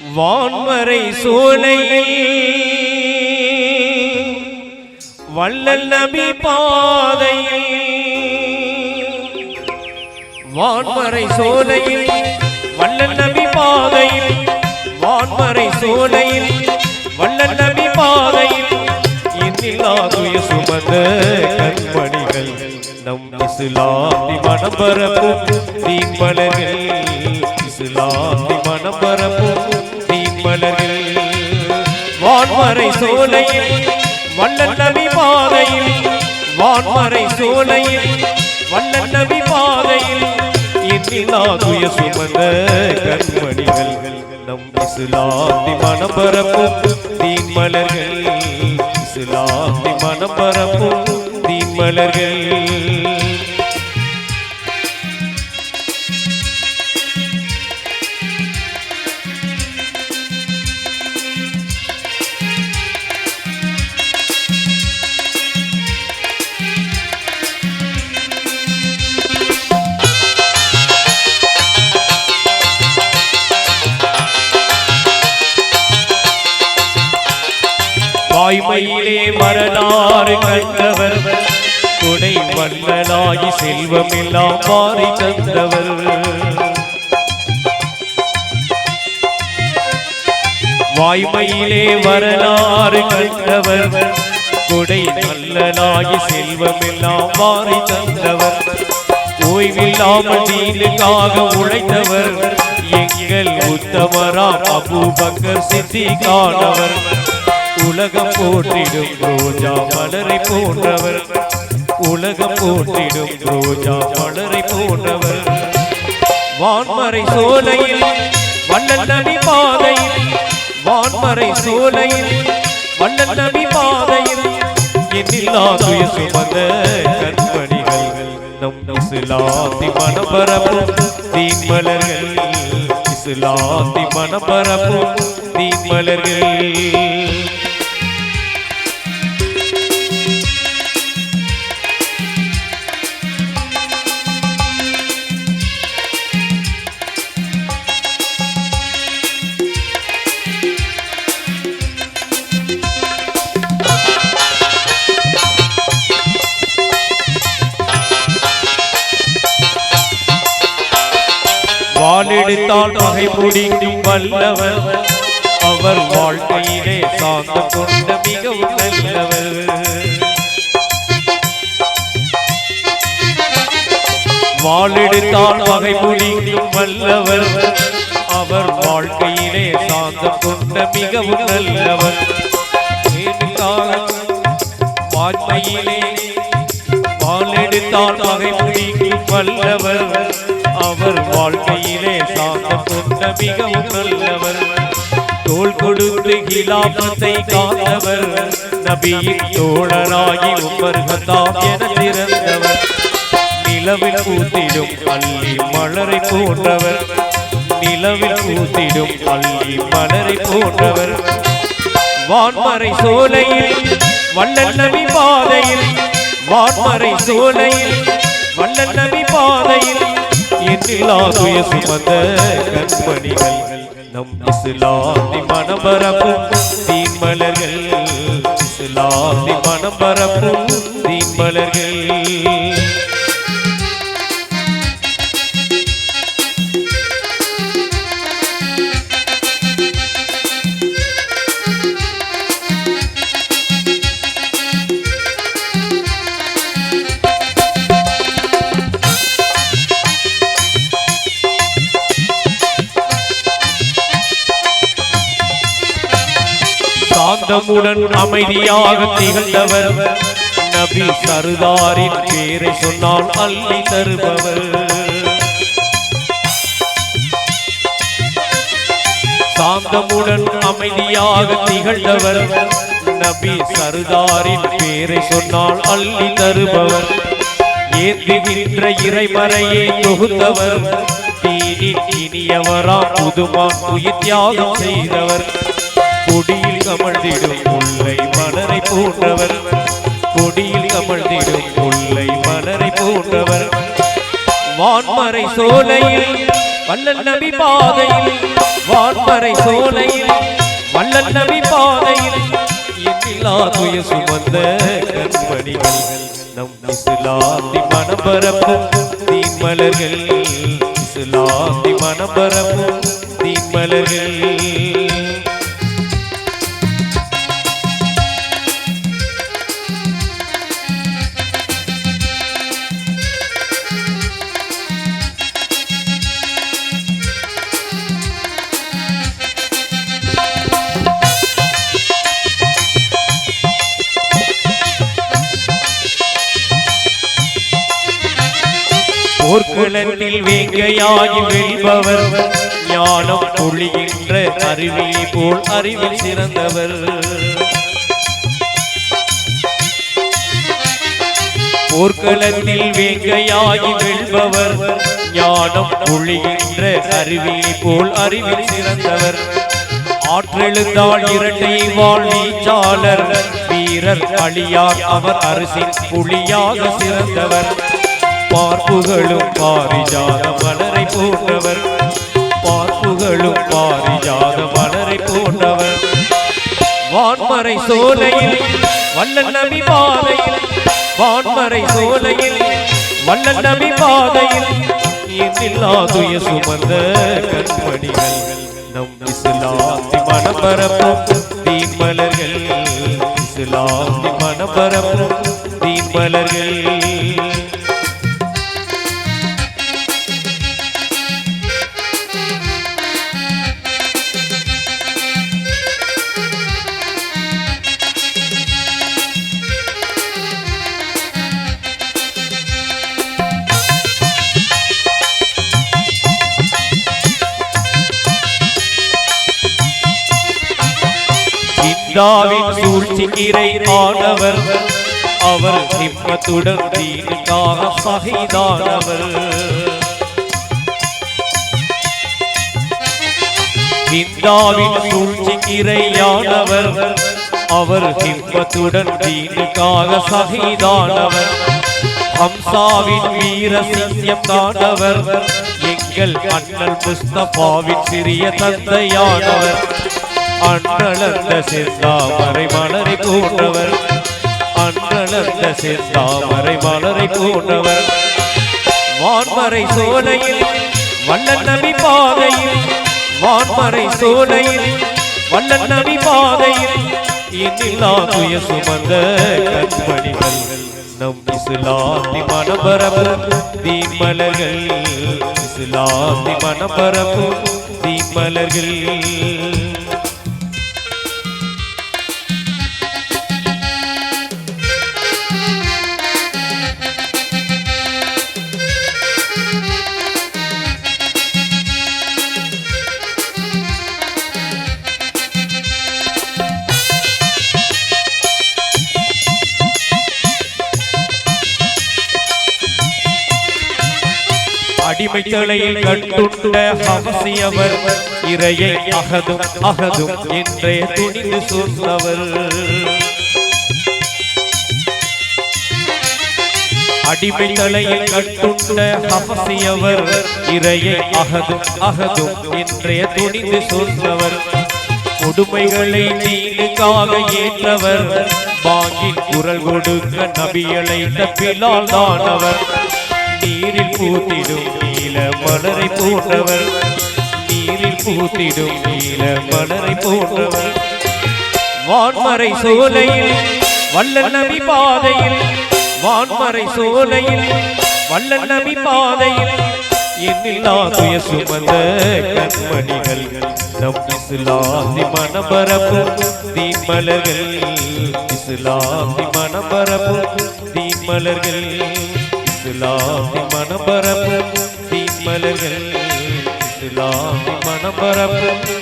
வான்மறை சோலையில் வள்ளல் நபி பாதையில். வான்மறை சோலையில். வள்ளல் நபி பாதையில். வான்மறை சோலையில். வள்ளல் நபி பாதையில். இன்னில்லாதுய சுமந்த கண்மணிகள். நம் இஸ்லாத்தி மனம் பரப்பும் தீமலர்கள் இஸ்லாத்தி வான்மறை சோலையில் வள்ளல் நபி பாதையில் வான்மறை சோலையில் வள்ளல் நபி பாதையில் இன்னில்லாதுய சுமந்த கண்மணிகள். நம் இஸ்லாத்தி மனம் பரப்பும் தீமலர்கள் இஸ்லாத்தி மனம் பரப்பும் தீமலர்கள் வாய்மையிலே வரலாறு கண்டவர் கொடை வல்லலாகி செல்வம் எல்லாம் மாறி தந்தவர். வாய்மையிலே வரலாறு கண்டவர் கொடை நல்லனாகி செல்வம் எல்லாம் மாறி தந்தவர். ஓய்வில்லாமல் நீனுக்காக உழைத்தவர். எங்கள் உத்தமராம் அபூபக்கர் சித்திகானவர் உலகம் போற்றிடும் ரோஜா மலரை போன்றவர். உலகம் போற்றிடும் ரோஜா மலரை போன்றவர். வான்மறை சோலையில் வண்ணன் நபி பாதையில் வான்மறை சோலையில் வண்ணன் நபி பாதையில். என்னில்லா துய சுமந்த கண்மணிகள் நம் இஸ்லாத்தி மனப்பரப்பும் தீன்மலர்கள். இஸ்லாத்தி மனப்பரப்பும் தீன்மலர்கள். வாளெடுத்தால் பகை முடிக்கும் வல்லவர். அவர் வாழ்க்கையிலே சாந்த கொண்ட மிகவும் நல்லவர். வாளெடுத்தால் வகை முடிக்கும் வல்லவர். அவர் வாழ்க்கையிலே சாந்த கொண்ட மிகவும் நல்லவர். ஏனுக்காக வாய்மையிலே வாளெடுத்தால் பகை முடிக்கும் வல்லவர். அவர் வாழ்க்கை கொண்ட மிகவும் நல்லவர். தோல் கொடுத்து கிலாபத்தை காத்தவர். நபியின் தோழராகி உமர் என திறந்தவர் நிலவில் கூத்திடும் பள்ளி மலரை போன்றவர். நிலவில் கூத்திடும் பள்ளி மலரை போன்றவர். வான்மறை சோலையில் வள்ளல் நபி பாதையில். வான்மறை சோலையில் வள்ளல் நபி பாதையில். என்னிலாதுய சுமந்த கண்மணிகள் நம் இஸ்லாத்தி மனபரப்பும் தீன்மலர்கள். இஸ்லாத்தி மனபரப்பும் தீன்மலர்கள். சாந்தமுடன் அமைதியாக திகழ்ந்தவர். நபி சருதாரின் பேரை சொன்னால் அள்ளி தருபவர். சாந்தமுடன் அமைதியாக திகழ்ந்தவர். நபி சருதாரின் பேரை சொன்னால் அள்ளி தருபவர். ஏந்துகின்ற இறைமறையை தொகுத்தவர். தீனின் இனியவரா புதுமான் உயிர் தியாகம் செய்தவர். கொடியில் கமழ்ந்திடும் முல்லை மலரை போன்றவர் கொடியில் கமழ்ந்திடும் முல்லை மலரை போன்றவர் வான்மறை சோலையில் வள்ளல் நபி பாதையில் வான்மறை சோலையில் வள்ளல் நபி பாதையில் துய சுமந்த கண்மணிகள். நம் இஸ்லாத்தி மனபரப்பும் தீமலர்கள் இஸ்லாத்தி மனபரப்பும் தீமலர்கள் போர்க்களத்தில் வேங்கையாகி வெல்பவர் ஞானம் பொழிகின்ற அறிவியை போல் அறிவில் சிறந்தவர். போர்க்களத்தில் வேங்கையாகி வெல்பவர் ஞானம் பொழிகின்ற அறிவியை போல் அறிவில் சிறந்தவர். ஆற்றெழுந்தால் இரட்டை வாழ்வீச்சாளர் வீரர் அழியார் அவர் அரசின் புலியாக சிறந்தவர். பார்ப்புகளும் பாரிஜாத மலரை போன்றவர். பார்ப்புகளும் பாரிஜாத மலரை போன்றவர். வான்மறை சோலையில் வள்ளல் நபி பாதையில் வான்மறை சோலையில் வள்ளல் நபி பாதையில் எண்ணில்லாதுய சுமந்த கண்மணிகள். நம் இஸ்லாத்தி மனப்பரப்பும் தீமலர்கள் இஸ்லாத்தி மனப்பரப்பும் தீமலர்கள் இந்தாவின் சூழ்ச்சிக்கிரை ஆனவர். அவர் சிம்மத்துடன் தீனுக்காக சகிதானவர். இந்தாவின் சூழ்ச்சிக்கிரையானவர் அவர் சிம்மத்துடன் தீனுக்காக சகிதானவர். ஹம்சாவின் வீர சிங்கம் தானவர். எங்கள் அண்ணல் முஸ்தபாவின் சிறிய தந்தையானவர். அன்றளந்த செந்தாமரை மலரை போன்றவர் அன்றளந்த செந்தாமரை மலரை போன்றவர் வான்மறை சோலையில் வண்ணன் நபி பாதையில் வான்மறை சோலையில் வண்ணன் நபி பாதையில் இன்னில்லா துய சுமந்த கண்மணிகள். நம் இஸ்லாத்தி மனபரப்பு தீமலர்கள். இஸ்லாத்தி மனபரப்பு தீமலர்கள். அடிமை தலையில் கட்டுண்ட அவசியவர் இறையை அகதும் அகதும் என்றே துணிந்து சொன்னவர். அடிமை தலையில் கட்டுண்ட அவசியவர் இறையை அகதும் அகதும் என்றே துணிந்து சொன்னவர். கொடுமைகளை நீனுக்காக ஏற்றவர் பாங்கின் குரல் கொடுக்க நபியலை தப்பிலால் தானவர் நீரில் பூத்திடும் நீல மலரை போன்றவர். நீரில் பூத்திடும் நீல மலரை போன்றவர். வான்மறை சோலையில் வல்ல நபி பாதையில் வான்மறை சோலையில் வல்ல நபி பாதையில். என்னில்லா துய சுமந்த கண்மணிகள் நம் இஸ்லாத்தி மனபரப்பு தீமலர்கள். இஸ்லாத்தி மனபரப்பு தீமலர்கள். இஸ்லாத்தி மனபரப்பு தீமலர்கள் இஸ்லாத்தி மனபரப்பு தீமலர்கள்